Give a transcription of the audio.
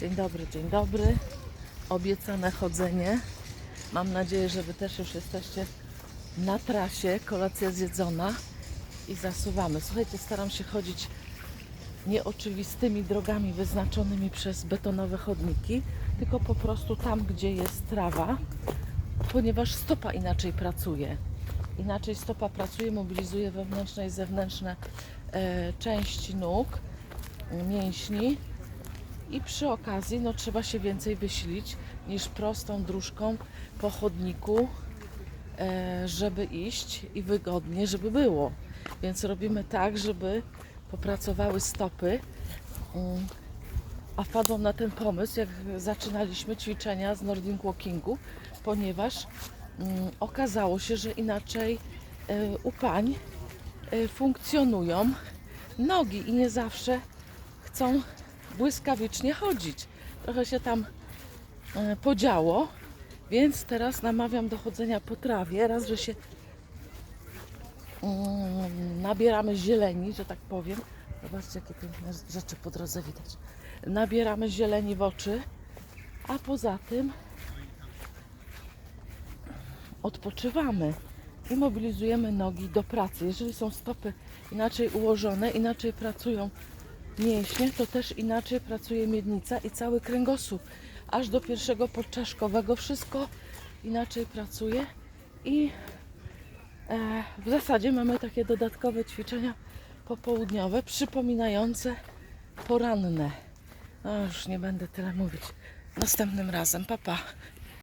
Dzień dobry, dzień dobry. Obiecane chodzenie. Mam nadzieję, że Wy też już jesteście na trasie. Kolacja zjedzona i zasuwamy. Słuchajcie, staram się chodzić nieoczywistymi drogami wyznaczonymi przez betonowe chodniki, tylko po prostu tam, gdzie jest trawa, ponieważ stopa inaczej pracuje. Inaczej stopa pracuje, mobilizuje wewnętrzne i zewnętrzne e, części nóg, mięśni i przy okazji no, trzeba się więcej wysilić niż prostą dróżką po chodniku, e, żeby iść i wygodnie, żeby było. Więc robimy tak, żeby popracowały stopy. Mm, A wpadłam na ten pomysł, jak zaczynaliśmy ćwiczenia z Nordic Walkingu, ponieważ mm, okazało się, że inaczej e, u pań e, funkcjonują nogi i nie zawsze chcą błyskawicznie chodzić. Trochę się tam e, podziało, więc teraz namawiam do chodzenia po trawie. Raz, że się mm, nabieramy zieleni, że tak powiem. Zobaczcie, jakie piękne rzeczy po drodze widać. Nabieramy zieleni w oczy, a poza tym odpoczywamy i mobilizujemy nogi do pracy. Jeżeli są stopy inaczej ułożone, inaczej pracują mięśnie, to też inaczej pracuje miednica i cały kręgosłup. Aż do pierwszego podczaszkowego wszystko inaczej pracuje i e, w zasadzie mamy takie dodatkowe ćwiczenia popołudniowe, przypominające poranne. No już nie będę tyle mówić. Następnym razem, papa. Pa.